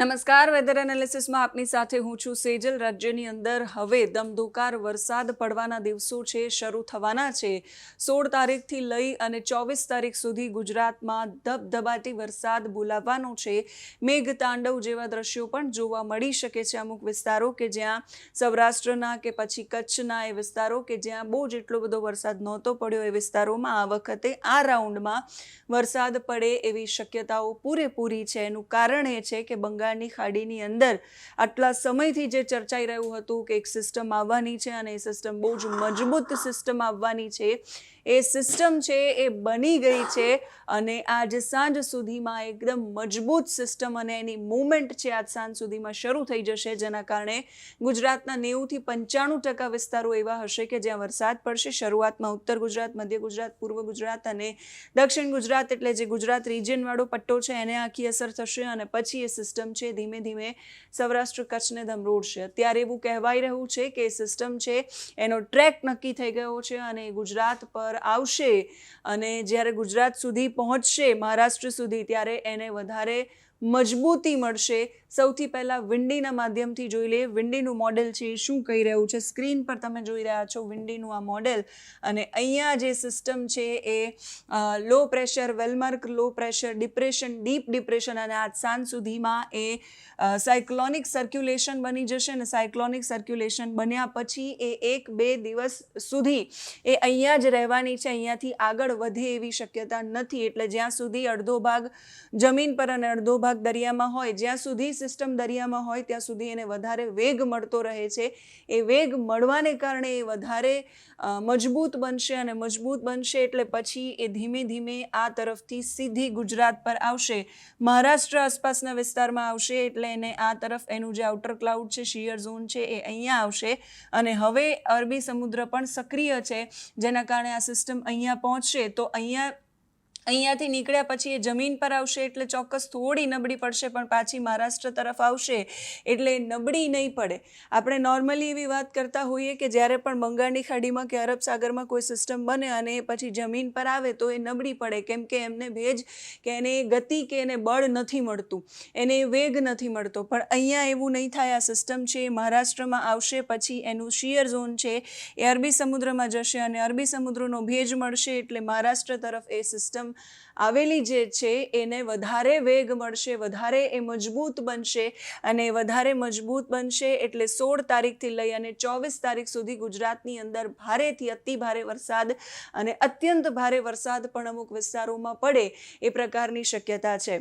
નમસ્કાર વેધર એનાલિસિસમાં આપની સાથે હું છું સેજલ. રાજ્યની અંદર હવે દમધોકાર વરસાદ પડવાના દિવસો છે, શરૂ થવાના છે. સોળ તારીખથી લઈ અને ચોવીસ તારીખ સુધી ગુજરાતમાં ધબધબાટી વરસાદ બોલાવવાનો છે. મેઘ તાંડવ જેવા દ્રશ્યો પણ જોવા મળી શકે છે અમુક વિસ્તારો કે જ્યાં સૌરાષ્ટ્રના કે પછી કચ્છના એ વિસ્તારો કે જ્યાં બહુ જ એટલો બધો વરસાદ નહોતો પડ્યો એ વિસ્તારોમાં આ વખતે આ રાઉન્ડમાં વરસાદ પડે એવી શક્યતાઓ પૂરેપૂરી છે. એનું કારણ એ છે કે બંગાળની ખાડીની અંદર આટલા સમયથી જે ચર્ચાઈ રહ્યું હતું કે એક સિસ્ટમ આવવાની છે અને એ સિસ્ટમ બહુ જ મજબૂત સિસ્ટમ આવવાની છે એ સિસ્ટમ છે, એ બની ગઈ છે અને આજ સાંજ સુધીમાં એકદમ મજબૂત સિસ્ટમ અને એની મૂવમેન્ટ છે, આજ સાંજ સુધીમાં શરૂ થઈ જશે, જેના કારણે ગુજરાતના નેવુંથી પંચાણું ટકા વિસ્તારો એવા હશે કે જ્યાં વરસાદ પડશે. શરૂઆતમાં ઉત્તર ગુજરાત, મધ્ય ગુજરાત, પૂર્વ ગુજરાત અને દક્ષિણ ગુજરાત એટલે જે ગુજરાત રિજિયનવાળો પટ્ટો છે, એને આખી અસર થશે અને પછી એ સિસ્ટમ છે, ધીમે ધીમે સૌરાષ્ટ્ર કચ્છને ધમરોડશે. અત્યારે એવું કહેવાય રહ્યું છે કે એ સિસ્ટમ છે, એનો ટ્રેક નક્કી થઈ ગયો છે અને ગુજરાત પર આવશે અને જ્યારે ગુજરાત સુધી પહોંચશે મહારાષ્ટ્ર સુધી ત્યારે એને વધારે મજબૂતી મળશે. સૌથી પહેલાં વિંડીના માધ્યમથી જોઈ લઈએ. વિંડીનું મોડેલ છે એ શું કહી રહ્યું છે? સ્ક્રીન પર તમે જોઈ રહ્યા છો વિંડીનું આ મોડેલ અને અહીંયા જે સિસ્ટમ છે એ low pressure well marked low pressure depression deep depression અને આજ સાંજ સુધીમાં એ સાયક્લોનિક સર્ક્યુલેશન બની જશે અને સાયક્લોનિક સર્ક્યુલેશન બન્યા પછી એ એક બે દિવસ સુધી એ અહીંયા જ રહેવાની છે. અહીંયાથી આગળ વધે એવી શક્યતા નથી. એટલે જ્યાં સુધી અડધો ભાગ જમીન પર અને અડધો ભાગ દરિયામાં હોય, જ્યાં સુધી સિસ્ટમ દરિયામાં હોય, ત્યાં સુધી એને વધારે વેગ મળતો રહે છે. એ વેગ મળવાને કારણે એ વધારે મજબૂત બનશે અને મજબૂત બનશે એટલે પછી એ ધીમે ધીમે આ તરફથી સીધી ગુજરાત પર આવશે. મહારાષ્ટ્ર આસપાસના વિસ્તારમાં આવશે એટલે એને આ તરફ એનું જે આઉટર ક્લાઉડ છે શિયર ઝોન છે, એ અહીંયા આવશે. અને હવે અરબી સમુદ્ર પણ સક્રિય છે. જેના કારણે આ સિસ્ટમ અહીંયા પહોંચશે. તો અહીંયા અહીંયાથી નીકળ્યા પછી એ જમીન પર આવશે એટલે ચોક્કસ થોડી નબળી પડશે, પણ પાછી મહારાષ્ટ્ર તરફ આવશે એટલે નબળી નહીં પડે. આપણે નોર્મલી એવી વાત કરતા હોઈએ કે જ્યારે પણ બંગાળની ખાડીમાં કે અરબ સાગરમાં કોઈ સિસ્ટમ બને અને એ પછી જમીન પર આવે તો એ નબળી પડે, કેમ કે એમને ભેજ કે એને ગતિ કે એને બળ નથી મળતું, એને વેગ નથી મળતો. પણ અહીંયા એવું નહીં થાય, આ સિસ્ટમ છે એ મહારાષ્ટ્રમાં આવશે પછી એનું શિયર ઝોન છે, એ અરબી સમુદ્રમાં જશે અને અરબી સમુદ્રનો ભેજ મળશે એટલે મહારાષ્ટ્ર તરફ એ સિસ્ટમ આવેલી જે છે, એને વધારે વેગ મળશે, વધારે એ મજબૂત બનશે અને વધારે મજબૂત બનશે એટલે સોળ તારીખથી લઈ અને ચોવીસ તારીખ સુધી ગુજરાતની અંદર ભારેથી અતિ ભારે વરસાદ અને અત્યંત ભારે વરસાદ પણ અમુક વિસ્તારોમાં પડે એ પ્રકારની શક્યતા છે.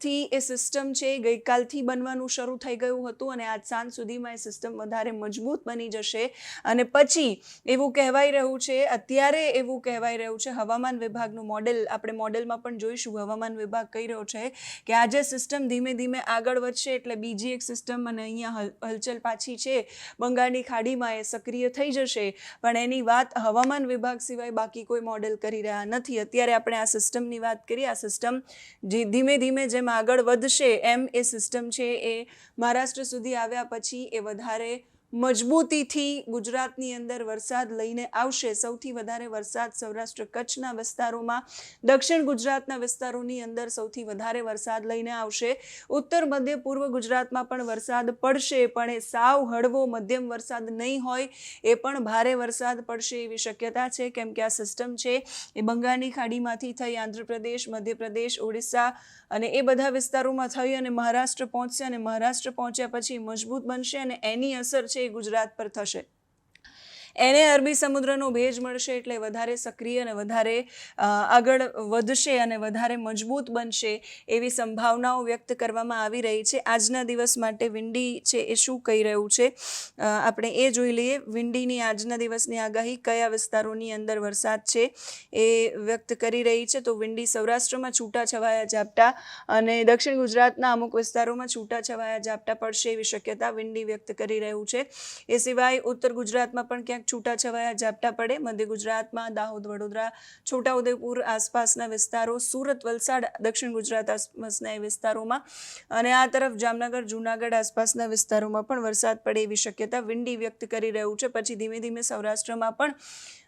આજથી એ સિસ્ટમ છે એ ગઈકાલથી બનવાનું શરૂ થઈ ગયું હતું અને આજ સાંજ સુધીમાં એ સિસ્ટમ વધારે મજબૂત બની જશે. અને પછી એવું કહેવાઈ રહ્યું છે, અત્યારે એવું કહેવાઈ રહ્યું છે, હવામાન વિભાગનું મોડેલ આપણે મોડેલમાં પણ જોઈશું હવામાન વિભાગ કહી રહ્યો છે કે આજે સિસ્ટમ ધીમે ધીમે આગળ વધશે એટલે બીજી એક સિસ્ટમ અને અહીંયા હલચલ પાછી છે. બંગાળની ખાડીમાં એ સક્રિય થઈ જશે, પણ એની વાત હવામાન વિભાગ સિવાય બાકી કોઈ મોડેલ કરી રહ્યા નથી. અત્યારે આપણે આ સિસ્ટમની વાત કરીએ, આ સિસ્ટમ જે ધીમે ધીમે જેમ આગળ વધશે એમ એ સિસ્ટમ છે એ મહારાષ્ટ્ર સુધી આવ્યા પછી એ વધારે મજબૂતીથી ગુજરાતની અંદર વરસાદ લઈને આવશે. સૌથી વધારે વરસાદ સૌરાષ્ટ્ર કચ્છના વિસ્તારોમાં, દક્ષિણ ગુજરાતના વિસ્તારોની અંદર સૌથી વધારે વરસાદ લઈને આવશે. ઉત્તર, મધ્ય, પૂર્વ ગુજરાતમાં પણ વરસાદ પડશે, પણ એ સાવ હળવો મધ્યમ વરસાદ નહીં હોય, એ પણ ભારે વરસાદ પડશે એવી શક્યતા છે. કેમ કે આ સિસ્ટમ છે એ બંગાળની ખાડીમાંથી થઈ, આંધ્રપ્રદેશ, મધ્યપ્રદેશ, ઓડિશા અને એ બધા વિસ્તારોમાં થઈ અને મહારાષ્ટ્ર પહોંચશે અને મહારાષ્ટ્ર પહોંચ્યા પછી મજબૂત બનશે અને એની અસર છે એ ગુજરાત પર થશે. એને અરબી સમુદ્રનો ભેજ મળશે એટલે વધારે સક્રિય અને વધારે આગળ વધશે અને વધારે મજબૂત બનશે એવી સંભાવનાઓ વ્યક્ત કરવામાં આવી રહી છે. આજના દિવસ માટે વિંડી છે એ શું કહી રહ્યું છે? આપણે એ જોઈ લઈએ. વિંડીની આજના દિવસની આગાહી કયા વિસ્તારોની અંદર વરસાદ છે એ વ્યક્ત કરી રહી છે. તો વિંડી સૌરાષ્ટ્રમાં છૂટાછવાયા ઝાપટા અને દક્ષિણ ગુજરાતના અમુક વિસ્તારોમાં છૂટાછવાયા ઝાપટા પડશે એવી શક્યતા વિંડી વ્યક્ત કરી રહ્યું છે. એ સિવાય ઉત્તર ગુજરાતમાં પણ ક્યાંક ક્યાંક છૂટાછવાયા ઝાપટા પડે. મધ્ય ગુજરાતમાં દાહોદ, વડોદરા, છોટાઉદેપુર આસપાસના વિસ્તારો, સુરત, વલસાડ, દક્ષિણ ગુજરાત આસપાસના એ વિસ્તારોમાં. અને આ તરફ જામનગર, જૂનાગઢ આસપાસના વિસ્તારોમાં પણ વરસાદ પડે એવી શક્યતા વિંડી વ્યક્ત કરી રહ્યું છે. પછી ધીમે ધીમે સૌરાષ્ટ્રમાં પણ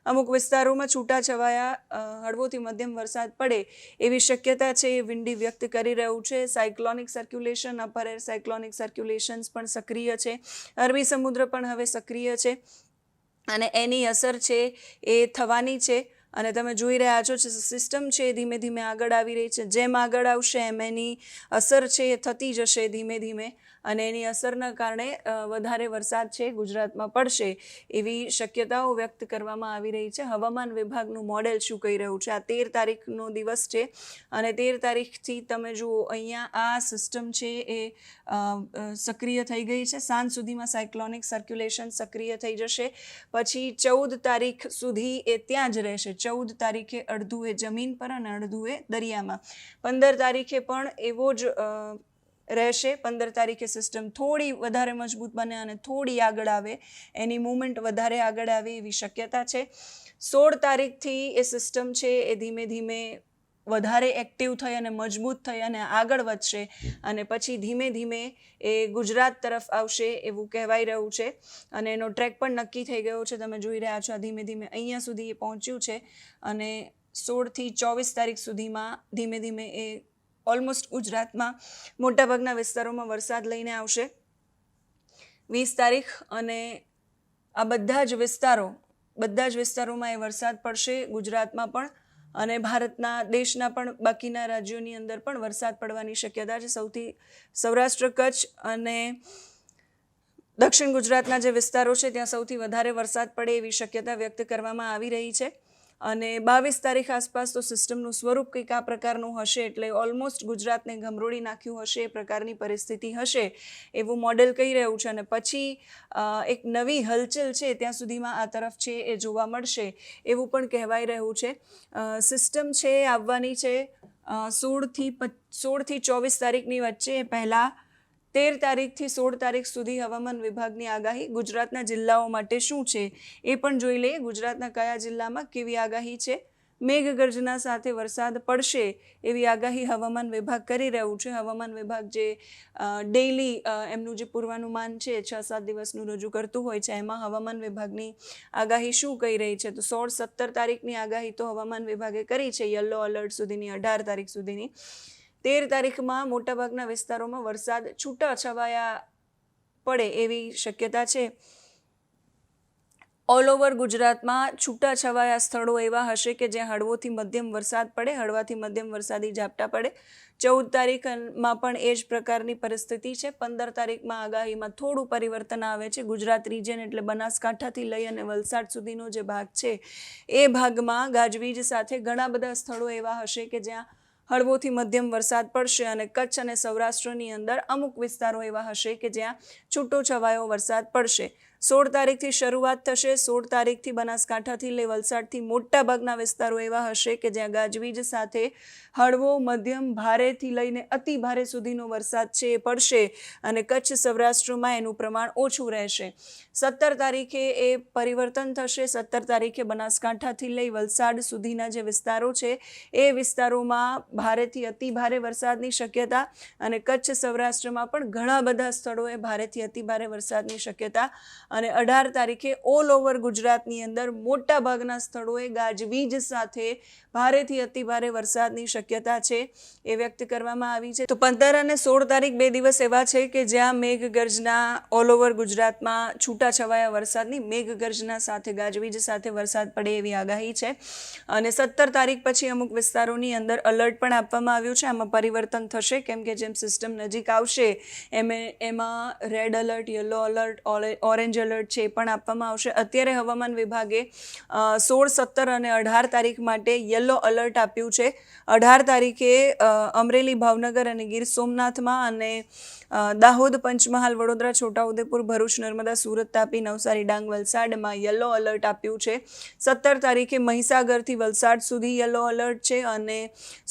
અમુક વિસ્તારોમાં છૂટાછવાયા હળવોથી મધ્યમ વરસાદ પડે એવી શક્યતા છે એ વિંડી વ્યક્ત કરી રહ્યું છે. Cyclonic circulation, upper air cyclonic circulations પણ સક્રિય છે. અરબી સમુદ્ર પણ હવે સક્રિય છે. અને એની અસર છે એ થવાની છે. અને તમે જોઈ રહ્યા છો સિસ્ટમ છે એ ધીમે ધીમે આગળ આવી રહી છે. જેમ આગળ આવશે એમ એની અસર છે એ થતી જશે ધીમે ધીમે. અને એની અસરના કારણે વધારે વરસાદ છે, ગુજરાતમાં પડશે એવી શક્યતાઓ વ્યક્ત કરવામાં આવી રહી છે. હવામાન વિભાગનું મોડેલ શું કહી રહ્યું છે? આ તેર તારીખનો દિવસ છે અને તેર તારીખથી તમે જુઓ, અહીંયા આ સિસ્ટમ છે એ સક્રિય થઈ ગઈ છે. સાંજ સુધીમાં સાયક્લોનિક સર્ક્યુલેશન સક્રિય થઈ જશે. પછી ચૌદ તારીખ સુધી એ ત્યાં જ રહેશે. ચૌદ તારીખે અડધું એ જમીન પર અને અડધું એ દરિયામાં. પંદર તારીખે પણ એવો જ રહેશે. પંદર તારીખે સિસ્ટમ થોડી વધારે મજબૂત બને અને થોડી આગળ આવે. એની મુવમેન્ટ વધારે આગળ આવે એવી શક્યતા છે. સોળ તારીખથી એ સિસ્ટમ છે એ ધીમે ધીમે વધારે એક્ટિવ થઈ અને મજબૂત થઈ અને આગળ વધશે અને પછી ધીમે ધીમે એ ગુજરાત તરફ આવશે એવું કહેવાઈ રહ્યું છે. અને એનો ટ્રેક પણ નક્કી થઈ ગયો છે. તમે જોઈ રહ્યા છો ધીમે ધીમે અહીંયા સુધી એ પહોંચ્યું છે અને સોળથી ચોવીસ તારીખ સુધીમાં ધીમે ધીમે એ ઓલમોસ્ટ ગુજરાતમાં મોટાભાગના વિસ્તારોમાં વરસાદ લઈને આવશે. વીસ તારીખ અને આ બધા જ વિસ્તારો, બધા જ વિસ્તારોમાં એ વરસાદ પડશે ગુજરાતમાં પણ અને ભારતના દેશના પણ બાકીના રાજ્યોની અંદર પણ વરસાદ પડવાની શક્યતા છે. સૌથી સૌરાષ્ટ્ર કચ્છ અને દક્ષિણ ગુજરાતના જે વિસ્તારો છે, ત્યાં સૌથી વધારે વરસાદ પડે એવી શક્યતા વ્યક્ત કરવામાં આવી રહી છે. અને બાવીસ તારીખ આસપાસ તો સિસ્ટમનું સ્વરૂપ કંઈક આ પ્રકારનું હશે એટલે ઓલમોસ્ટ ગુજરાતને ગમરોળી નાખ્યું હશે, એ પ્રકારની પરિસ્થિતિ હશે એવું મોડેલ કહી રહ્યું છે અને પછી એક નવી હલચલ છે ત્યાં સુધીમાં આ તરફ છે એ જોવા મળશે એવું પણ કહેવાઈ રહ્યું છે. સિસ્ટમ છે આવવાની છે સોળથી સોળથી ચોવીસ તારીખની વચ્ચે પહેલાં તેર તારીખથી સોળ તારીખ સુધી હવામાન વિભાગની આગાહી ગુજરાતના જિલ્લાઓ માટે શું છે એ પણ જોઈ લઈએ. ગુજરાતના કયા જિલ્લામાં કેવી આગાહી છે? મેઘગર્જના સાથે વરસાદ પડશે એવી આગાહી હવામાન વિભાગ કરી રહ્યું છે. હવામાન વિભાગ જે ડેઇલી એમનું જે પૂર્વાનુમાન છે, છ સાત દિવસનું રજૂ કરતું હોય છે, એમાં હવામાન વિભાગની આગાહી શું કહી રહી છે? તો સોળ સત્તર તારીખની આગાહી તો હવામાન વિભાગે કરી છે. યલો અલર્ટ સુધીની, અઢાર તારીખ સુધીની. તેર તારીખમાં મોટાભાગના વિસ્તારોમાં વરસાદ છૂટા છવાયા પડે એવી શક્યતા છે. ઓલ ઓવર ગુજરાતમાં છૂટા છવાયા સ્થળો એવા હશે કે જ્યાં હળવોથી મધ્યમ વરસાદ પડે, હળવાથી મધ્યમ વરસાદી ઝાપટા પડે. ચૌદ તારીખમાં પણ એ જ પ્રકારની પરિસ્થિતિ છે. પંદર તારીખમાં આગાહીમાં થોડું પરિવર્તન આવે છે. ગુજરાત રિજન એટલે બનાસકાંઠાથી લઈ અને વલસાડ સુધીનો જે ભાગ છે, એ ભાગમાં ગાજવીજ સાથે ઘણા બધા સ્થળો એવા હશે કે જ્યાં હળવોથી મધ્યમ વરસાદ પડશે અને કચ્છ અને સૌરાષ્ટ્રની અંદર અમુક વિસ્તારો એવા હશે કે જ્યાં છૂટો છવાયો વરસાદ પડશે. સોળ તારીખથી શરૂઆત થશે. સોળ તારીખથી બનાસકાંઠાથી લઈ વલસાડથી મોટા ભાગના વિસ્તારો એવા હશે કે જ્યાં ગાજવીજ સાથે હળવો, મધ્યમ, ભારેથી લઈને અતિ ભારે સુધીનો વરસાદ છે એ પડશે અને કચ્છ સૌરાષ્ટ્રમાં એનું પ્રમાણ ઓછું રહેશે. સત્તર તારીખે એ પરિવર્તન થશે. સત્તર તારીખે બનાસકાંઠાથી લઈ વલસાડ સુધીના જે વિસ્તારો છે એ વિસ્તારોમાં ભારેથી અતિ ભારે વરસાદની શક્યતા અને કચ્છ સૌરાષ્ટ્રમાં પણ ઘણા બધા સ્થળોએ ભારેથી અતિ ભારે વરસાદની શક્યતા અને અઢાર તારીખે ઓલ ઓવર ગુજરાતની અંદર મોટા ભાગના સ્થળોએ ગાજવીજ સાથે ભારેથી અતિ ભારે વરસાદની શક્યતા છે એ વ્યક્ત કરવામાં આવી છે. તો પંદર અને સોળ તારીખ બે દિવસ એવા છે કે જ્યાં મેઘગર્જના ઓલ ઓવર ગુજરાતમાં છૂટાછવાયા વરસાદની મેઘગર્જના સાથે, ગાજવીજ સાથે વરસાદ પડે એવી આગાહી છે. અને સત્તર તારીખ પછી અમુક વિસ્તારોની અંદર અલર્ટ પણ આપવામાં આવ્યું છે. આમાં પરિવર્તન થશે, કેમ કે જેમ સિસ્ટમ નજીક આવશે, એમ, એમાં red alert yellow alert orange alert છે એ પણ આપવામાં આવશે. અત્યારે હવામાન વિભાગે સોળ, સત્તર અને અઢાર તારીખ માટે યલો અલર્ટ આપ્યું છે. અઢાર તારીખે અમરેલી, ભાવનગર અને ગીર સોમનાથમાં અને દાહોદ, પંચમહાલ, વડોદરા, છોટાઉદેપુર, ભરૂચ, નર્મદા, સુરત, તાપી, નવસારી, ડાંગ, વલસાડમાં યલો અલર્ટ આપ્યું છે. સત્તર તારીખે મહીસાગરથી વલસાડ સુધી યલો અલર્ટ છે અને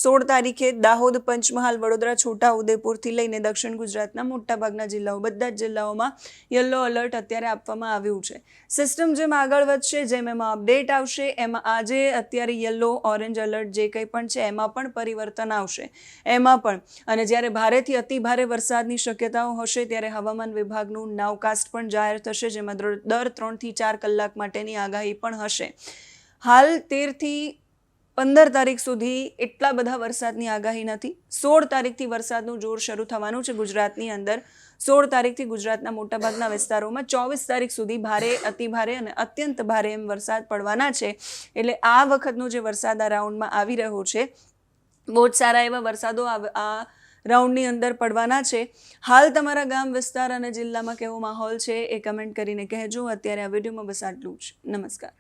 સોળ તારીખે દાહોદ, પંચમહાલ, વડોદરા, છોટાઉદેપુરથી લઈને દક્ષિણ ગુજરાતના મોટાભાગના જિલ્લાઓ, બધા જ જિલ્લાઓમાં યલો અલર્ટ અત્યારે આપવામાં આવ્યું છે. સિસ્ટમ જેમ આગળ વધશે, જેમ એમાં અપડેટ આવશે, એમાં આજે અત્યારે યલો ઓરેન્જ એલર્ટ જે કંઈ પણ છે, એમાં પણ પરિવર્તન આવશે. એમાં પણ. અને જ્યારે ભારેથી અતિ ભારે વરસાદની શક્યતાઓ હશે, ત્યારે હવામાન વિભાગનું નાવકાસ્ટ પણ જાહેર થશે, જેમાં દર ત્રણથી ચાર કલાક માટેની આગાહી પણ હશે. હાલ તેરથી પંદર તારીખ સુધી એટલા બધા વરસાદની આગાહી નથી. સોળ તારીખથી વરસાદનું જોર શરૂ થવાનું છે ગુજરાતની અંદર. સોળ તારીખથી ગુજરાતના મોટાભાગના વિસ્તારોમાં ચોવીસ તારીખ સુધી ભારે અતિભારે અને અત્યંત ભારે એમ વરસાદ પડવાના છે. એટલે આ વખતનો જે વરસાદ આ રાઉન્ડમાં આવી રહ્યો છે બહુ જ સારા એવા વરસાદો આ રાઉન્ડની અંદર પડવાના છે. હાલ તમારા ગામ વિસ્તાર અને જિલ્લામાં કેવો માહોલ છે એ કમેન્ટ કરીને કહેજો. અત્યારે આ વિડીયોમાં બસ આટલું જ. નમસ્કાર.